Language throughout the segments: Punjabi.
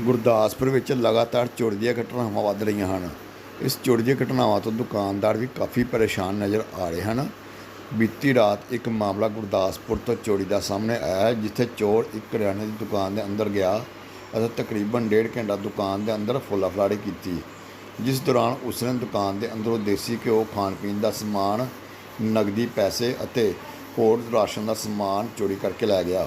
ਗੁਰਦਾਸਪੁਰ ਵਿੱਚ ਲਗਾਤਾਰ ਚੋਰੀ ਦੀਆਂ ਘਟਨਾਵਾਂ ਵੱਧ ਰਹੀਆਂ ਹਨ। ਇਸ ਚੋਰੀ ਦੀਆਂ ਘਟਨਾਵਾਂ ਤੋਂ ਦੁਕਾਨਦਾਰ ਵੀ ਕਾਫੀ ਪਰੇਸ਼ਾਨ ਨਜ਼ਰ ਆ ਰਹੇ ਹਨ। ਬੀਤੀ ਰਾਤ ਇੱਕ ਮਾਮਲਾ ਗੁਰਦਾਸਪੁਰ ਤੋਂ ਚੋਰੀ ਦਾ ਸਾਹਮਣੇ ਆਇਆ ਜਿੱਥੇ ਚੋਰ ਇੱਕ ਕਰਿਆਨੇ ਦੀ ਦੁਕਾਨ ਦੇ ਅੰਦਰ ਗਿਆ ਅਤੇ ਤਕਰੀਬਨ ਡੇਢ ਘੰਟਾ ਦੁਕਾਨ ਦੇ ਅੰਦਰ ਫੁੱਲਾ ਫਲਾੜੀ ਕੀਤੀ। ਜਿਸ ਦੌਰਾਨ ਉਸਨੇ ਦੁਕਾਨ ਦੇ ਅੰਦਰੋਂ ਦੇਸੀ ਘਿਓ, ਖਾਣ ਪੀਣ ਦਾ ਸਮਾਨ ਨਗਦੀ ਪੈਸੇ ਅਤੇ ਹੋਰ ਰਾਸ਼ਨ ਦਾ ਸਮਾਨ ਚੋਰੀ ਕਰਕੇ ਲੈ ਗਿਆ।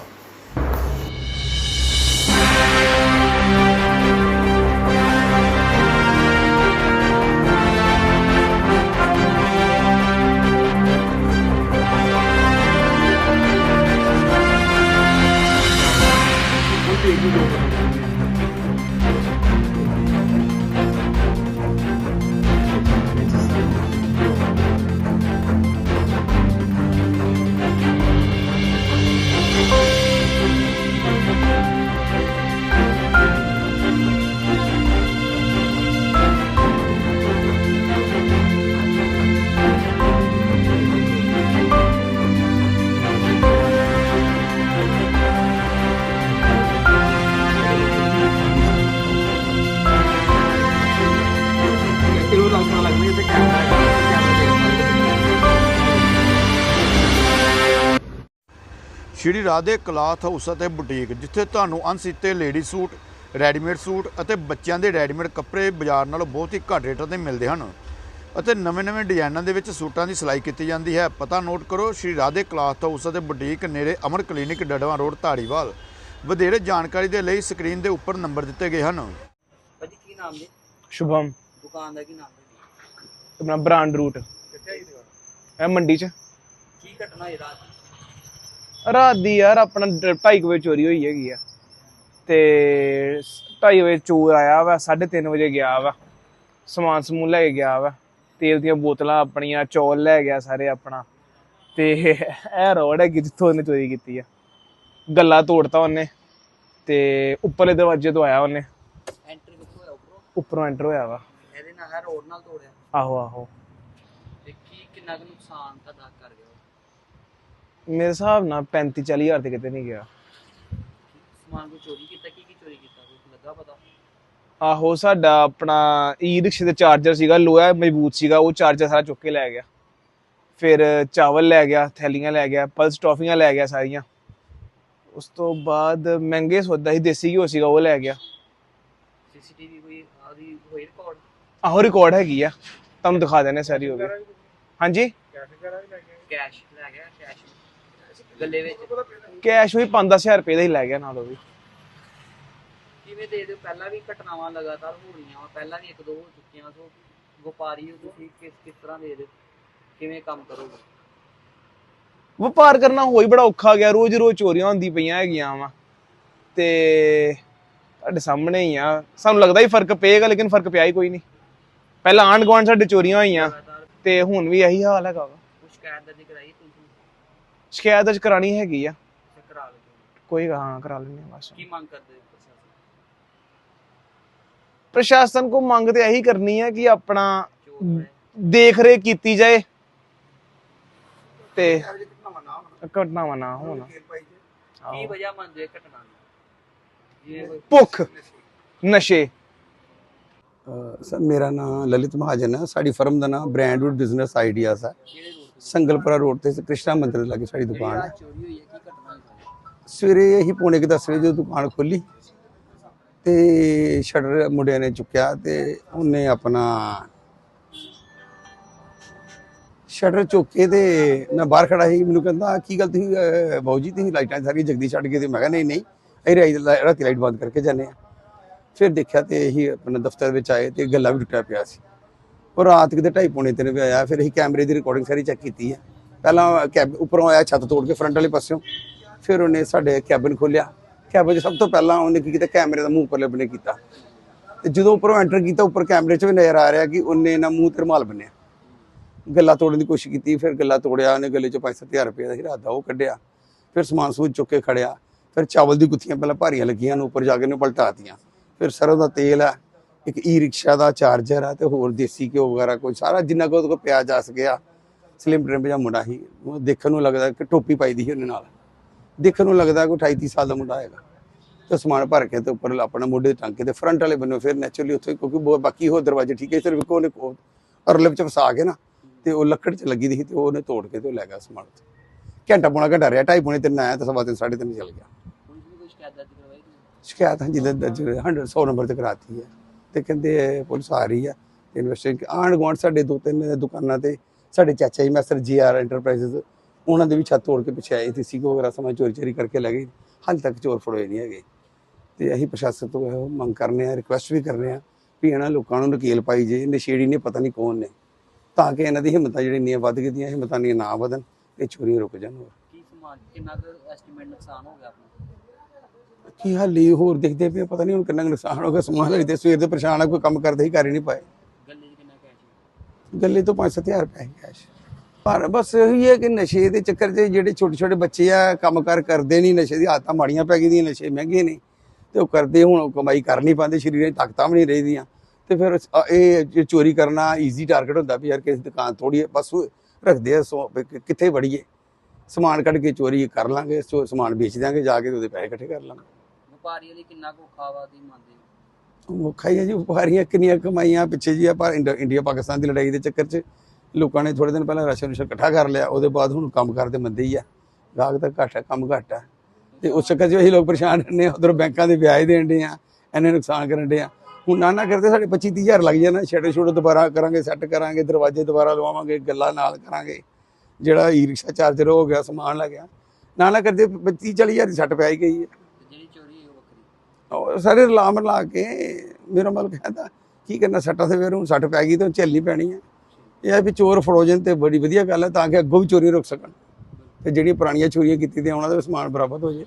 ਸ਼੍ਰੀ ਰਾਧੇ ਕਲਾਥ ਹਾਊਸ ਅਤੇ ਬੁਟੀਕ ਜਿੱਥੇ ਤੁਹਾਨੂੰ ਅਣਸੀਤੇ ਲੇਡੀ ਸੂਟ ਰੈਡੀਮੇਡ ਸੂਟ ਅਤੇ ਬੱਚਿਆਂ ਦੇ ਰੈਡੀਮੇਡ ਕੱਪੜੇ ਬਾਜ਼ਾਰ ਨਾਲੋਂ ਬਹੁਤ ਹੀ ਘੱਟ ਰੇਟਾਂ ਤੇ ਮਿਲਦੇ ਹਨ ਅਤੇ ਨਵੇਂ-ਨਵੇਂ ਡਿਜ਼ਾਈਨਾਂ ਦੇ ਵਿੱਚ ਸੂਟਾਂ ਦੀ ਸਿਲਾਈ ਕੀਤੀ ਜਾਂਦੀ ਹੈ। ਪਤਾ ਨੋਟ ਕਰੋ ਸ਼੍ਰੀ ਰਾਧੇ ਕਲਾਥ ਹਾਊਸ ਅਤੇ ਬੁਟੀਕ ਨੇੜੇ ਅਮਰ ਕਲੀਨਿਕ ਡੜਵਾ ਰੋਡ ਧਾਰੀਵਾਲ। ਵਧੇਰੇ ਜਾਣਕਾਰੀ ਦੇ ਲਈ ਸਕਰੀਨ ਦੇ ਉੱਪਰ ਨੰਬਰ ਦਿੱਤੇ ਗਏ ਹਨ। ਭਾਜੀ ਕੀ ਨਾਮ ਜੀ? ਸ਼ੁਭਮ। ਦੁਕਾਨ ਦਾ ਕੀ ਨਾਮ ਹੈ ਆਪਣਾ ਬ੍ਰਾਂਡ ਰੂਟ ਕਿੱਥੇ ਦੁਕਾਨ? ਇਹ ਮੰਡੀ 'ਚ। ਕੀ ਘਟਨਾ ਹੈ ਰਾਤ? ਰਾਤ ਦੀ ਯਾਰ ਆਪਣਾ 2:30 ਵਜੇ ਚੋਰੀ ਹੋਈ ਹੈਗੀ ਆ। ਤੇ 2:30 ਵਜੇ ਚੋਰ ਆਇਆ ਵਾ 3:30 ਵਜੇ ਗਿਆ ਵਾ। ਸਮਾਨ ਸਮੂਨ ਲੈ ਕੇ ਗਿਆ ਵਾ। ਤੇਲ ਦੀਆਂ ਬੋਤਲਾਂ ਆਪਣੀਆਂ ਚੌਲ ਲੈ ਗਿਆ ਸਾਰੇ ਆਪਣਾ। ਤੇ ਇਹ ਰੋਡ ਹੈ ਜਿੱਥੋਂ ਉਹਨੇ ਚੋਰੀ ਕੀਤੀ ਆ। ਗੱਲਾ ਤੋੜਤਾ ਉਹਨੇ ਤੇ ਉੱਪਰਲੇ ਦਰਵਾਜ਼ੇ ਤੋਂ ਆਇਆ ਉਹਨੇ। ਐਂਟਰੀ ਕਿੱਥੋਂ ਹੋਇਆ? ਉੱਪਰੋਂ? ਉੱਪਰੋਂ ਐਂਟਰ ਹੋਇਆ ਵਾ। ਇਹਦੇ ਨਾਲ ਰੋਡ ਨਾਲ ਤੋੜਿਆ? ਆਹੋ ਆਹੋ। ਤੇ ਕੀ ਕਿੰਨਾ ਕੁ ਨੁਕਸਾਨ ਤੁਹਾਡਾ ਕਰ ਗਿਆ? ਮੇਰੇ ਹਿਸਾਬ ਨਾਲ 35 40 ਹਜ਼ਾਰ ਤੇ ਕਿਤੇ ਨਹੀਂ ਗਿਆ। ਸਮਾਨ ਕੋ ਚੋਰੀ ਕੀਤਾ? ਕੀ ਕੀ ਚੋਰੀ ਕੀਤਾ? ਕੋਈ ਲੱਗਾ ਪਤਾ? ਆਹੋ ਸਾਡਾ ਆਪਣਾ ਈ ਰਿਕਸ਼ੇ ਦੇ ਚਾਰਜਰ ਸੀਗਾ ਲੋਹਾ ਮਜ਼ਬੂਤ ਸੀਗਾ ਉਹ ਚਾਰਜਰ ਸਾਰਾ ਚੁੱਕ ਕੇ ਲੈ ਗਿਆ। ਫਿਰ ਚਾਵਲ ਲੈ ਗਿਆ ਥੈਲੀਆਂ ਲੈ ਗਿਆ ਪਲਸ ਟੌਫੀਆਂ ਲੈ ਗਿਆ ਸਾਰੀਆਂ। ਉਸ ਤੋਂ ਬਾਅਦ ਮਹਿੰਗੇ ਸੌਦਾ ਸੀ ਦੇਸੀ ਘਿਓ ਸੀਗਾ ਉਹ ਲੈ ਗਿਆ। ਸੀਸੀਟੀਵੀ ਕੋਈ ਆਦੀ ਹੋਈ ਰਿਕਾਰਡ ਆਹੋ ਰਿਕਾਰਡ ਹੈਗੀ ਆ। ਤੁਹਾਨੂੰ ਦਿਖਾ ਦਿੰਦੇ ਸਾਰੀ ਹੋ ਗਈ ਹਾਂਜੀ? ਕੈਸ਼ ਲੈ ਗਿਆ ਕੈਸ਼। ਗੱਲੇ ਵਿੱਚ। ਕੈਸ਼ ਵੀ 5-10000 ਰੁਪਏ ਦਾ ਹੀ ਲੈ ਗਿਆ ਨਾਲ ਉਹ ਵੀ। ਕਿਵੇਂ ਦੇ ਦਿਓ? ਪਹਿਲਾਂ ਵੀ ਘਟਨਾਵਾਂ ਲਗਾਤਾਰ ਹੋ ਰਹੀਆਂ ਵਾ। ਪਹਿਲਾਂ ਵੀ ਇੱਕ ਦੋ ਹੋ ਚੁੱਕੀਆਂ ਸੋ ਵਪਾਰੀ ਹੋ ਤੁਸੀਂ ਕਿਸ ਕਿਸ ਤਰ੍ਹਾਂ ਦੇ ਦਿਓ? ਕਿਵੇਂ ਕੰਮ ਕਰੋਗੇ? ਵਪਾਰ ਕਰਨਾ ਹੋਈ ਬੜਾ ਔਖਾ ਗਿਆ। ਰੋਜ਼ ਰੋਜ਼ ਚੋਰੀਆਂ ਹੁੰਦੀ ਪਈਆਂ ਹੈਗੀਆਂ ਵਾ। ਤੇ ਤੁਹਾਡੇ ਸਾਹਮਣੇ ਹੀ ਆ। ਸਾਨੂੰ ਲੱਗਦਾ ਹੀ ਫ਼ਰਕ ਪਏਗਾ ਲੇਕਿਨ ਫ਼ਰਕ ਪਿਆ ਹੀ ਕੋਈ ਨਹੀਂ। ਪਹਿਲਾਂ ਆਂਢ ਗੁਆਂਢ ਸਾਡੇ ਚੋਰੀਆਂ ਹੋਈਆਂ। ਤੇ ਹੁਣ ਵੀ ਇਹੀ ਹਾਲ ਹੈਗਾ ਵਾ। ਸ਼ਿਕਾਇਤ ਦਰਜ ਕਰਾਈ? ਸ਼ਿਕਾਇਤ ਅੱਜ ਕਰਾਣੀ ਹੈਗੀ ਆ। ਤੇ ਕਰਾ ਲਓ ਕੋਈ ਹਾਂ ਕਰਾ ਲੈਣੇ ਬਸ। ਕੀ ਮੰਗ ਕਰਦੇ ਪ੍ਰਸ਼ਾਸਨ ਪ੍ਰਸ਼ਾਸਨ ਕੋ ਮੰਗ ਤੇ ਇਹੀ ਕਰਨੀ ਹੈ ਕਿ ਆਪਣਾ ਚੋਰ ਹੈ ਦੇਖ ਰੇਖ ਕੀਤੀ ਜਾਏ ਤੇ ਘਟਨਾਵਾਂ ਨਾ ਹੋਣ। ਕੀ ਆਹੋ। ਵਜ੍ਹਾ ਮੰਨਦੇ ਹੋ ਘਟਨਾ ਦੀ? ਭੁੱਖ। ਨਸ਼ੇ। ਅ, ਸਰ ਮੇਰਾ ਨਾਮ ਲਲਿਤ ਮਹਾਜਨ ਹੈ। ਸਾਡੀ ਫਰਮ ਦਾ ਨਾਮ ਬ੍ਰਾਂਡਵੁੱਡ ਬਿਜ਼ਨਸ ਆਈਡੀਆਸ ਹੈ। ਕਿਹੜੇ ਸੰਗਲਪੁਰਾ ਰੋਡ ਤੇ ਕ੍ਰਿਸ਼ਨਾ ਮੰਦਿਰ ਦੇ ਲਾਗੇ ਸਾਡੀ ਦੁਕਾਨ ਹੈ? ਸਵੇਰੇ ਅਸੀਂ ਪੌਣੇ ਕੁ ਦਸ ਵਜੇ ਜਦੋਂ ਦੁਕਾਨ ਖੋਲੀ ਤੇ ਸ਼ਟਰ ਮੁੰਡਿਆਂ ਨੇ ਚੁੱਕਿਆ ਤੇ ਉਹਨੇ ਆਪਣਾ ਸ਼ਟਰ ਚੁੱਕ ਕੇ ਤੇ ਮੈਂ ਬਾਹਰ ਖੜਾ ਸੀ ਮੈਨੂੰ ਕਹਿੰਦਾ ਕੀ ਗੱਲ ਤੁਸੀਂ ਬਾਊ ਜੀ ਤੁਸੀਂ ਲਾਈਟਾਂ ਸਾਰੀਆਂ ਜਗਦੀ ਛੱਡ ਕੇ ਤੇ? ਮੈਂ ਕਿਹਾ ਨਹੀਂ ਨਹੀਂ ਅਸੀਂ ਰਾਤੀ ਲਾਈਟ ਬੰਦ ਕਰਕੇ ਜਾਂਦੇ ਆ ਫਿਰ ਦੇਖਿਆ ਤੇ ਇਹੀ ਆਪਣਾ ਦਫ਼ਤਰ ਵਿੱਚ ਆਏ ਤੇ ਗੱਲਾ ਵੀ ਟੁੱਟਿਆ ਪਿਆ ਸੀ। ਉਹ ਰਾਤ ਕਿਤੇ ਢਾਈ ਪੌਣੇ ਤਿੰਨ ਵਜੇ ਆਇਆ, ਫਿਰ ਅਸੀਂ ਕੈਮਰੇ ਦੀ ਰਿਕਾਰਡਿੰਗ ਸਾਰੀ ਚੈੱਕ ਕੀਤੀ ਹੈ। ਪਹਿਲਾਂ ਕੈਬ ਉੱਪਰੋਂ ਆਇਆ ਛੱਤ ਤੋੜ ਕੇ ਫਰੰਟ ਵਾਲੇ ਪਾਸਿਓਂ। ਫਿਰ ਉਹਨੇ ਸਾਡੇ ਕੈਬਨ ਖੋਲਿਆ ਕੈਬਨ 'ਚ ਸਭ ਤੋਂ ਪਹਿਲਾਂ ਉਹਨੇ ਕੀ ਕੀਤਾ, ਕੈਮਰੇ ਦਾ ਮੂੰਹ ਉੱਪਰਲੇ ਬੰਨੇ ਕੀਤਾ। ਤੇ ਜਦੋਂ ਉੱਪਰੋਂ ਐਂਟਰ ਕੀਤਾ, ਉੱਪਰ ਕੈਮਰੇ 'ਚ ਵੀ ਨਜ਼ਰ ਆ ਰਿਹਾ ਕਿ ਉਹਨੇ ਨਾ ਮੂੰਹ ਤੇ ਰੁਮਾਲ ਬੰਨਿਆ। ਗੱਲਾਂ ਤੋੜਨ ਦੀ ਕੋਸ਼ਿਸ਼ ਕੀਤੀ, ਫਿਰ ਗੱਲਾਂ ਤੋੜਿਆ, ਉਹਨੇ ਗੱਲੇ 'ਚੋਂ 5-7000 ਰੁਪਏ ਦਾ ਹੀਰਾ ਦਾ ਉਹ ਕੱਢਿਆ। ਫਿਰ ਸਮਾਨ ਸਮੂਨ ਚੁੱਕ ਕੇ ਖੜਿਆ। ਫਿਰ ਚਾਵਲ ਦੀ ਗੁੱਥੀਆਂ ਪਹਿਲਾਂ ਭਾਰੀਆਂ ਲੱਗੀਆਂ ਨੂੰ ਉੱਪਰ ਜਾ ਕੇ ਉਹਨੇ ਪਲਟਾਤੀਆਂ ਫਿਰ ਸਰੋਂ ਦਾ ਤੇਲ ਹੈ ਇੱਕ ਈ ਰਿਕਸ਼ਾ ਦਾ ਚਾਰਜਰ ਆ ਤੇ ਹੋਰ ਦੇਸੀ ਘਿਓ ਵਗੈਰਾ ਕੋਈ ਸਾਰਾ ਜਿੰਨਾ ਕੁ ਉਹਦੇ ਕੋਲ ਪਿਆ ਜਾ ਸਕਿਆ ਸਲਿਮ ਟ੍ਰਿਮ ਜਿਹਾ ਮੁੰਡਾ ਉਹ ਦੇਖਣ ਨੂੰ ਲੱਗਦਾ ਕਿ ਟੋਪੀ ਪਾਈ ਦੀ ਸੀ ਉਹਨੇ ਨਾਲ। ਦੇਖਣ ਨੂੰ ਲੱਗਦਾ ਕੋਈ 28 30 ਸਾਲ ਦਾ ਮੁੰਡਾ ਹੈਗਾ। ਤੇ ਸਮਾਨ ਭਰ ਕੇ ਤੇ ਉੱਪਰ ਆਪਣਾ ਮੋਢੇ ਟੰਗ ਕੇ ਤੇ ਫਰੰਟ ਵਾਲੇ ਬੰਨੇ ਫਿਰ ਨੈਚੁਰਲੀ ਉੱਥੇ ਕਿਉਂਕਿ ਬਹੁਤ- ਬਾਕੀ ਹੋਰ ਦਰਵਾਜ਼ੇ ਠੀਕ ਹੈ ਸਿਰਫ ਉਹਨੇ ਕੋ- ਅਰਲੇ ਵਿੱਚ ਫਸਾ ਕੇ ਨਾ ਤੇ ਉਹ ਲੱਕੜ 'ਚ ਲੱਗੀ ਦੀ ਸੀ ਤੇ ਉਹਨੇ ਤੋੜ ਕੇ ਤੇ ਉਹ ਲੈ ਗਿਆ ਸਮਾਨ ਘੰਟਾ ਪੌਣਾ ਘੰਟਾ ਰਿਹਾ ਢਾਈ ਪੌਣੇ ਤਿੰਨ ਆਇਆ ਤੇ ਸਵਾ ਤਿੰਨ ਸਾਢੇ ਤਿੰਨ ਚਲ ਗਿਆ। ਸ਼ਿਕਾਇਤ ਹਾਂ ਜਿਹਦਾ ਦਰਜ 100 100 ਨੰਬਰ ਤੇ ਕਰਾਤੀ ਹੈ। ਤੇ ਕਹਿੰਦੇ ਪੁਲਿਸ ਆ ਰਹੀ ਹੈ ਇਨਵੈਸਟਿਗੇਸ਼ਨ ਆਂਢ ਗੁਆਂਢ ਸਾਡੇ ਦੋ ਤਿੰਨ ਦੁਕਾਨਾਂ ਤੇ, ਸਾਡੇ ਚਾਚਾ ਜੀ ਮਾਸਟਰ ਜੀਆਰ ਐਂਟਰਪ੍ਰਾਈਜ਼ਸ ਉਹਨਾਂ ਦੇ ਵੀ ਛੱਤ ਤੋੜ ਕੇ ਪਿੱਛੇ ਆਏ ਤੇ ਸੀਗੋ ਵਗੈਰਾ ਸਮਾਂ ਚੋਰੀ ਚੋਰੀ ਕਰਕੇ ਲੈ ਗਏ, ਹਾਲੇ ਤੱਕ ਚੋਰ ਫੜੋਏ ਨਹੀਂ ਹੈਗੇ। ਤੇ ਅਸੀਂ ਪ੍ਰਸ਼ਾਸਨ ਤੋਂ ਇਹੋ ਮੰਗ ਕਰਨੇ ਆ ਰਿਕੁਐਸਟ ਵੀ ਕਰਨੇ ਆ ਵੀ ਇਹਨਾਂ ਲੋਕਾਂ ਨੂੰ ਨਕੇਲ ਪਾਈ ਜੇ ਨਸ਼ੇੜੀ ਨੇ ਪਤਾ ਨਹੀਂ ਕੌਣ ਨੇ, ਤਾਂ ਕਿ ਇਹਨਾਂ ਦੀ ਹਿੰਮਤਾਂ ਜਿਹੜੀਆਂ ਇੰਨੀਆਂ ਵੱਧ ਗਈਆਂ, ਹਿੰਮਤਾਂ ਨਹੀਂ ਨਾ ਵਧਣ ਤੇ ਚੋਰੀਆਂ ਰੁਕ ਜਾਣ ਕੀ ਸਮਾਨ ਕਿੰਨਾ ਕੁ ਐਸਟੀਮੇਟ ਨੁਕਸਾਨ ਹੋ ਗਿਆ ਆਪਣਾ? ਕੀ ਹਾਲੀ ਹੋਰ ਦੇਖਦੇ ਪਏ ਪਤਾ ਨਹੀਂ ਹੁਣ ਕਿੰਨਾ ਕੁ ਨੁਕਸਾਨ ਹੋ ਗਿਆ। ਸਮਾਨ ਲੱਗਦੇ ਸਵੇਰ ਦੇ ਪਰੇਸ਼ਾਨ ਆ ਕੋਈ ਕੰਮ ਕਰਦੇ ਹੀ ਕਰ ਹੀ ਨਹੀਂ ਪਾਏ। ਗੱਲੇ 'ਚ ਕਿੰਨਾ ਕੈਸ਼ ਹੈ ਗੱਲੇ ਤੋਂ 5-7000 ਰੁਪਏ ਕੈਸ਼ ਪਰ ਬਸ ਇਹੀ ਹੈ ਕਿ ਨਸ਼ੇ ਦੇ ਚੱਕਰ 'ਚ ਜਿਹੜੇ ਛੋਟੇ ਛੋਟੇ ਬੱਚੇ ਆ ਕੰਮਕਾਰ ਕਰਦੇ ਨਹੀਂ ਨਸ਼ੇ ਦੀ ਆਦਤਾਂ ਮਾੜੀਆਂ ਪੈ ਗਈਆਂ ਨਸ਼ੇ ਮਹਿੰਗੇ ਨੇ। ਤੇ ਉਹ ਕਰਦੇ ਹੁਣ ਉਹ ਕਮਾਈ ਕਰ ਨਹੀਂ ਪਾਉਂਦੇ ਸਰੀਰਾਂ 'ਚ ਤਾਕਤਾਂ ਵੀ ਨਹੀਂ ਰਹਿੰਦੀਆਂ ਤੇ ਫਿਰ ਅ- ਇਹ ਜੇ ਚੋਰੀ ਕਰਨਾ ਈਜ਼ੀ ਟਾਰਗੇਟ ਹੁੰਦਾ ਵੀ ਯਾਰ ਕਿਸੇ ਦੁਕਾਨ ਤੋੜੀਏ ਬਸ ਉਹ ਰੱਖਦੇ ਆ ਸੋ- ਵੀ ਕਿ- ਕਿੱਥੇ ਵੜੀਏ। ਸਮਾਨ ਕੱਢ ਕੇ ਚੋਰੀ ਕਰ ਲਾਂਗੇ ਸੋ ਸਮਾਨ ਵੇਚ ਦਿਆਂਗੇ ਜਾ ਕੇ ਤੇ ਉਹਦੇ ਪੈਸੇ ਇਕੱਠੇ ਕਰ ਲਾਂਗੇ। ਵਪਾਰੀਆਂ ਲਈ ਕਿੰਨਾ ਕੁ ਔਖਾ ਵਾ ਮੰਨਦੇ ਹੋ? ਮੁੱਖਾ ਹੀ ਹੈ ਜੀ, ਵਪਾਰੀਆਂ ਕਿੰਨੀਆਂ ਕਮਾਈਆਂ ਪਿੱਛੇ ਜੀ ਆਪਾਂ ਇੰਡੀਆ ਪਾਕਿਸਤਾਨ ਦੀ ਲੜਾਈ ਦੇ ਚੱਕਰ 'ਚ ਲੋਕਾਂ ਨੇ ਥੋੜੇ ਦਿਨ ਪਹਿਲਾਂ ਰਾਸ਼ਨ ਰੂਸ਼ਨ ਇਕੱਠਾ ਕਰ ਲਿਆ, ਉਹਦੇ ਬਾਅਦ ਹੁਣ ਕੰਮ ਕਰਦੇ ਮੰਦੇ ਹੀ ਆ, ਗਾਹਕ ਤਾਂ ਘੱਟ ਹੈ, ਕੰਮ ਘੱਟ ਹੈ। ਤੇ ਉਸ ਚੱਕਰ 'ਚ ਅਸੀਂ ਲੋਕ ਪਰੇਸ਼ਾਨ ਰਹਿੰਦੇ ਉਧਰ ਬੈਂਕਾਂ ਦੇ ਵਿਆਜ ਦੇਣ ਦੇ ਆ ਐਨੇ ਨੁਕਸਾਨ ਕਰਨ ਦੇ ਆ ਹੁਣ ਨਾ ਨਾ ਕਰਦੇ, ਸਾਡੇ 25 30000 ਲੱਗ ਜਾਣਾ, ਛੇੜੇ ਛੋੜੇ ਦੁਬਾਰਾ ਕਰਾਂਗੇ, ਸੈੱਟ ਕਰਾਂਗੇ, ਦਰਵਾਜ਼ੇ ਦੁਬਾਰਾ ਲਵਾਵਾਂਗੇ, ਗੱਲਾਂ ਨਾਲ ਕਰਾਂਗੇ। ਜਿਹੜਾ ਈ ਰਿਕਸ਼ਾ ਚਾਰਜਰ ਹੋ ਗਿਆ, ਸਮਾਨ ਲੱਗਿਆ ਨਾ ਨਾ ਕਰਦੇ 25 40000 ਦੀ ਸੱਟ ਪੈ ਗਈ ਹੈ ਤੇ ਜਿਹੜੀ ਚੋਰੀ ਹੋਈ ਉਹ ਵੱਖਰੀ ਉਹ ਸਾਰੇ ਰਲਾਮ ਲਾ ਕੇ ਮੇਰਾ ਮਲ ਕਹਿੰਦਾ, ਕੀ ਕਰਨਾ, ਸੱਟਾਂ ਤੇ ਫਿਰ ਹੁਣ ਸੱਟ ਪੈ ਗਈ ਤੇ ਹੁਣ ਝੱਲਣੀ ਪੈਣੀ ਹੈ ਇਹ ਹੈ ਵੀ ਚੋਰ ਫੜੋ ਜਨ ਤੇ ਬੜੀ ਵਧੀਆ ਗੱਲ ਹੈ ਤਾਂ ਕਿ ਅੱਗੋਂ ਵੀ ਚੋਰੀ ਰੁਕ ਸਕਣ। ਤੇ ਜਿਹੜੀਆਂ ਪੁਰਾਣੀਆਂ ਚੋਰੀਆਂ ਕੀਤੀ ਦੀਆਂ ਉਹਨਾਂ ਦਾ ਵੀ ਸਮਾਨ ਬਰਾਬਰ ਹੋ ਜੇ।